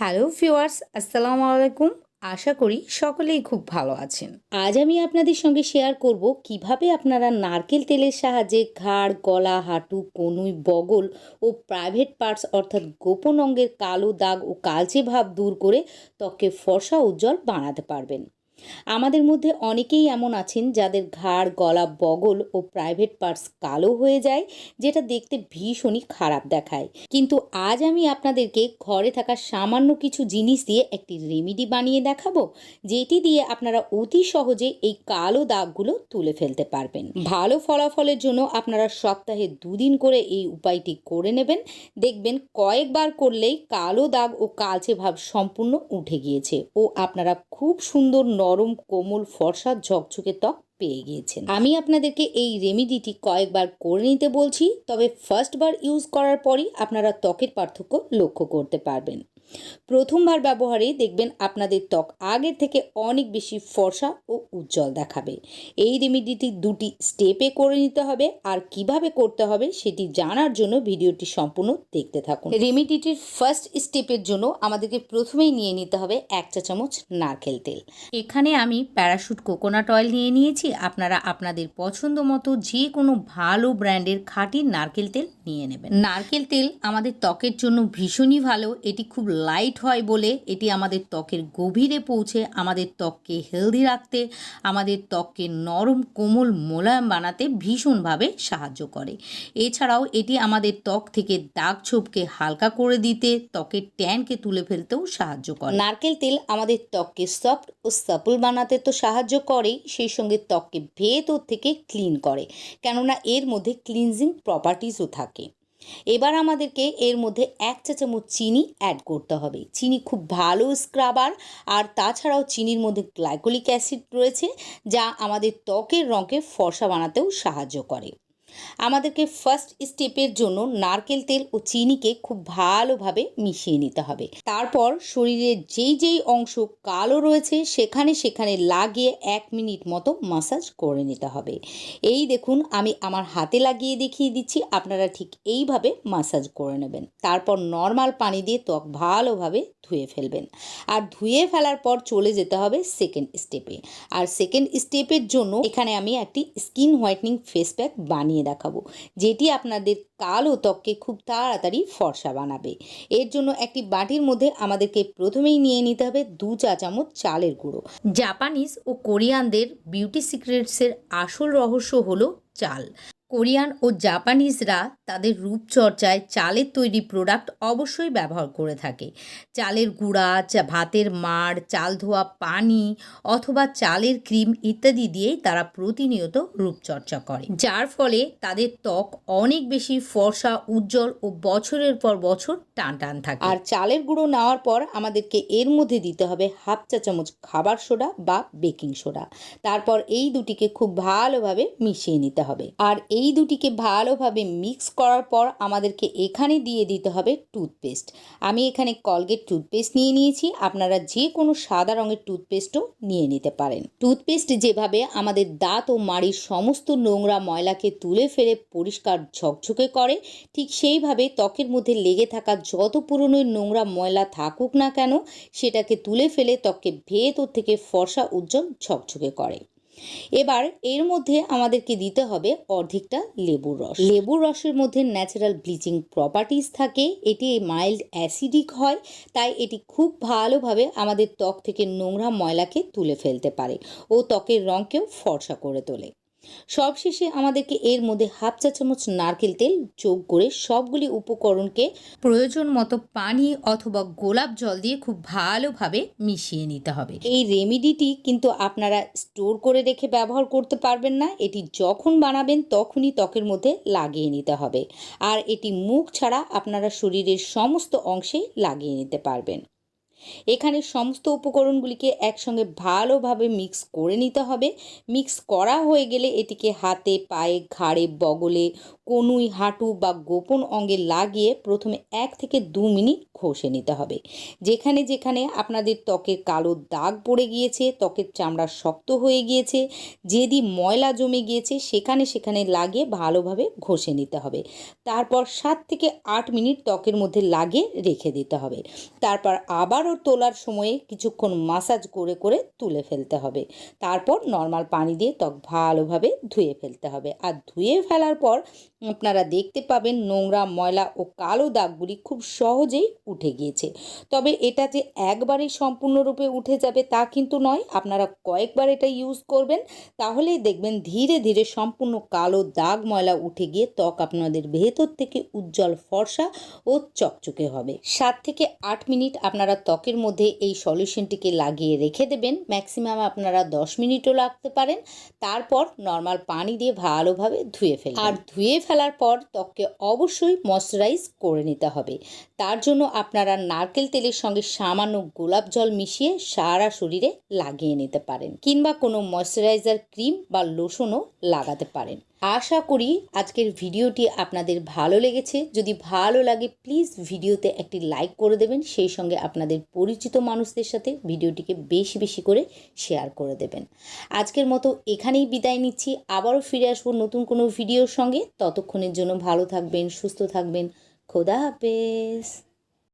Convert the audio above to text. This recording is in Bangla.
হ্যালো ভিউয়ার্স, আসসালামু আলাইকুম। আশা করি সকলেই খুব ভালো আছেন। আজ আমি আপনাদের সঙ্গে শেয়ার করব কীভাবে আপনারা নারকেল তেলের সাহায্যে ঘাড়, গলা, হাঁটু, কনুই, বগল ও প্রাইভেট পার্টস অর্থাৎ গোপন অঙ্গের কালো দাগ ও কালচে ভাব দূর করে ত্বককে ফর্সা উজ্জ্বল বানাতে পারবেন। আমাদের মধ্যে অনেকেই এমন আছেন যাদের ঘাড়, গলা বগল ও প্রাইভেট পার্টস কালো হয়ে যায়, যেটা দেখতে ভীষণই খারাপ দেখায়। কিন্তু আজ আমি আপনাদেরকে ঘরে থাকা সামান্য কিছু জিনিস দিয়ে একটি রেমিডি বানিয়ে দেখাবো, যেটি দিয়ে আপনারা অতি সহজে এই কালো দাগগুলো তুলে ফেলতে পারবেন। ভালো ফলাফলের জন্য আপনারা সপ্তাহে দুদিন করে এই উপায়টি করে নেবেন। দেখবেন কয়েকবার করলেই কালো দাগ ও কালচে ভাব সম্পূর্ণ উঠে গিয়েছে ও আপনারা খুব সুন্দর নরম কোমল ফর্সার ঝকঝকে ত্বক পেয়ে গিয়েছেন। আমি আপনাদেরকে এই রেমিডিটি কয়েকবার করে নিতে বলছি, তবে ফার্স্টবার ইউজ করার পরই আপনারা ত্বকের পার্থক্য লক্ষ্য করতে পারবেন। প্রথমবার ব্যবহারে দেখবেন আপনাদের ত্বক আগের থেকে অনেক বেশি ফর্সা ও উজ্জ্বল দেখাবে। এই রেমিডিটি দুটি স্টেপে করে নিতে হবে। আর কীভাবে করতে হবে সেটি জানার জন্য ভিডিওটি সম্পূর্ণ দেখতে থাকুন। রেমিডিটির ফার্স্ট স্টেপের জন্য আমাদেরকে প্রথমেই নিয়ে নিতে হবে এক চা চামচ নারকেল তেল। এখানে আমি প্যারাশুট কোকোনাট অয়েল নিয়ে নিয়েছি। আপনারা আপনাদের পছন্দ মতো যে কোনো ভালো ব্র্যান্ডের খাঁটি নারকেল তেল নিয়ে নেবেন। নারকেল তেল আমাদের ত্বকের জন্য ভীষণই ভালো। এটি খুব লাইট হয় বলে এটি আমাদের ত্বকের গভীরে পৌঁছে, আমাদের ত্বককে হেলদি রাখতে, আমাদের ত্বককে নরম, কোমল, মোলায়েম বানাতে ভীষণভাবে সাহায্য করে। এছাড়াও এটি আমাদের ত্বক থেকে দাগ ছোপকে হালকা করে দিতে, ত্বকের ট্যানকে তুলে ফেলতেও সাহায্য করে। নারকেল তেল আমাদের ত্বককে সফট ও সাপল বানাতে তো সাহায্য করেই, সেই সঙ্গে ত্বককে ভেতর থেকে ক্লিন করে, কেননা এর মধ্যে ক্লিনজিং প্রপার্টিসও থাকে। এবার আমাদেরকে এর মধ্যে এক চা চামচ চিনি অ্যাড করতে হবে। চিনি খুব ভালো স্ক্রাবার আর তাছাড়াও চিনির মধ্যে গ্লাইকোলিক অ্যাসিড রয়েছে, যা আমাদের ত্বকের রঙকে ফর্সা বানাতেও সাহায্য করে। আমাদেরকে ফার্স্ট স্টেপের জন্য নারকেল তেল ও চিনিকে খুব ভালোভাবে মিশিয়ে নিতে হবে। তারপর শরীরের যেই যেই অংশ কালো রয়েছে, সেখানে সেখানে লাগিয়ে এক মিনিট মতো মাসাজ করে নিতে হবে। এই দেখুন, আমি আমার হাতে লাগিয়ে দেখিয়ে দিচ্ছি, আপনারা ঠিক এইভাবে মাসাজ করে নেবেন। তারপর নর্মাল পানি দিয়ে ত্বক ভালোভাবে ধুয়ে ফেলবেন। আর ধুয়ে ফেলার পর চলে যেতে হবে সেকেন্ড স্টেপে আর সেকেন্ড স্টেপের জন্য এখানে আমি একটি স্কিন হোয়াইটনিং ফেস প্যাক বানিয়ে দেখাবো। যেটি আপনাদের কালো ত্বককে খুব তাড়াতাড়ি ফর্সা বানাবে। এর জন্য একটি বাটির মধ্যে আমাদেরকে প্রথমেই নিয়ে নিতে হবে দু চা চামচ চালের গুঁড়ো। জাপানিজ ও কোরিয়ানদের বিউটি সিক্রেটসের আসল রহস্য হলো চাল। কোরিয়ান ও জাপানিজরা তাদের রূপচর্চায় চালের তৈরি প্রোডাক্ট অবশ্যই ব্যবহার করে থাকে। চালের গুঁড়া, চা, ভাতের মাড়, চাল ধোয়া পানি অথবা চালের ক্রিম ইত্যাদি দিয়েই তারা প্রতিনিয়ত রূপচর্চা করে। যার ফলে তাদের ত্বক অনেক বেশি ফর্সা, উজ্জ্বল ও বছরের পর বছর টান টান থাকে। আর চালের গুঁড়ো নেওয়ার পর আমাদেরকে এর মধ্যে দিতে হবে হাফ চা চামচ খাবার সোডা বা বেকিং সোডা। তারপর এই দুটিকে খুব ভালোভাবে মিশিয়ে নিতে হবে। আর এই দুটিকে ভালোভাবে মিক্স করার পর আমাদেরকে এখানে দিয়ে দিতে হবে টুথপেস্ট। আমি এখানে কলগেট টুথপেস্ট নিয়ে নিয়েছি। আপনারা যে কোনো সাদা রঙের টুথপেস্টও নিয়ে নিতে পারেন। টুথপেস্ট যেভাবে আমাদের দাঁত ও মাড়ির সমস্ত নোংরা ময়লাকে তুলে ফেলে পরিষ্কার ঝকঝকে করে, ঠিক সেইভাবে ত্বকের মধ্যে লেগে থাকা যত পুরনো নোংরা ময়লা থাকুক না কেন, সেটাকে তুলে ফেলে ত্বককে ভেতর থেকে ফর্সা উজ্জ্বল ঝকঝকে করে। এবার এর মধ্যে আমাদেরকে দিতে হবে অর্ধেকটা লেবুর রস। লেবুর রসের মধ্যে ন্যাচারাল ব্লিচিং প্রপার্টিস থাকে। এটি মাইল্ড অ্যাসিডিক হয়, তাই এটি খুব ভালোভাবে আমাদের ত্বক থেকে নোংরা ময়লাকে তুলে ফেলতে পারে ও ত্বকের রঙকেও ফর্সা করে তোলে। সবশেষে আমাদেরকে এর মধ্যে হাফ চা চামচ নারকেল তেল যোগ করে সবগুলি উপকরণকে প্রয়োজন মতো পানি অথবা গোলাপ জল দিয়ে খুব ভালোভাবে মিশিয়ে নিতে হবে। এই রেমিডিটি কিন্তু আপনারা স্টোর করে রেখে ব্যবহার করতে পারবেন না। এটি যখন বানাবেন তখনই ত্বকের মধ্যে লাগিয়ে নিতে হবে। আর এটি মুখ ছাড়া আপনারা শরীরের সমস্ত অংশে লাগিয়ে নিতে পারবেন। এখানে সমস্ত উপকরণগুলিকে একসঙ্গে ভালোভাবে মিক্স করে নিতে হবে। মিক্স করা হয়ে গেলে এটিকে হাতে, পায়ে, ঘাড়ে, বগলে কনুই, হাঁটু বা গোপন অঙ্গে লাগিয়ে প্রথমে এক থেকে দু মিনিট ঘষে নিতে হবে। যেখানে যেখানে আপনাদের ত্বকের কালো দাগ পড়ে গিয়েছে, ত্বকের চামড়া শক্ত হয়ে গিয়েছে, যেদি ময়লা জমে গিয়েছে, সেখানে সেখানে লাগিয়ে ভালোভাবে ঘষে নিতে হবে। তারপর সাত থেকে আট মিনিট ত্বকের মধ্যে লাগিয়ে রেখে দিতে হবে। তারপর আবারও তোলার সময়ে কিছুক্ষণ মাসাজ করে করে তুলে ফেলতে হবে। তারপর নর্মাল পানি দিয়ে ত্বক ভালোভাবে ধুয়ে ফেলতে হবে। আর ধুয়ে ফেলার পর আপনারা দেখতে পাবেন নোংরা, ময়লা ও কালো দাগগুলি খুব সহজেই উঠে গিয়েছে। তবে এটা যে একবারেই সম্পূর্ণরূপে উঠে যাবে তা কিন্তু নয়, আপনারা কয়েকবার এটা ইউজ করবেন, তাহলেই দেখবেন ধীরে ধীরে সম্পূর্ণ কালো দাগ, ময়লা উঠে গিয়ে ত্বক আপনাদের ভেতর থেকে উজ্জ্বল ফর্সা ও চকচকে হবে। সাত থেকে আট মিনিট আপনারা ত্বকের মধ্যে এই সলিউশনটিকে লাগিয়ে রেখে দেবেন ম্যাক্সিমাম আপনারা দশ মিনিটও লাগতে পারেন, তারপর নর্মাল পানি দিয়ে ভালোভাবে ধুয়ে ফেলবেন। আর ধুয়ে ফেলার পর ত্বককে অবশ্যই ময়শ্চারাইজ করে নিতে হবে। তার জন্য আপনারা নারকেল তেলের সঙ্গে সামান্য গোলাপ জল মিশিয়ে সারা শরীরে লাগিয়ে নিতে পারেন কিংবা কোনো ময়শ্চারাইজার ক্রিম বা লোশনও লাগাতে পারেন। আশা করি আজকের ভিডিওটি আপনাদের ভালো লেগেছে। যদি ভালো লাগে প্লিজ ভিডিওতে একটি লাইক করে দেবেন। সেই সঙ্গে আপনাদের পরিচিত মানুষদের সাথে ভিডিওটিকে বেশি বেশি করে শেয়ার করে দেবেন। আজকের মতো এখানেই বিদায় নিচ্ছি। আবারও ফিরে আসব নতুন কোনো ভিডিওর সঙ্গে। ততক্ষণের জন্য ভালো থাকবেন, সুস্থ থাকবেন। খোদা হাফেজ।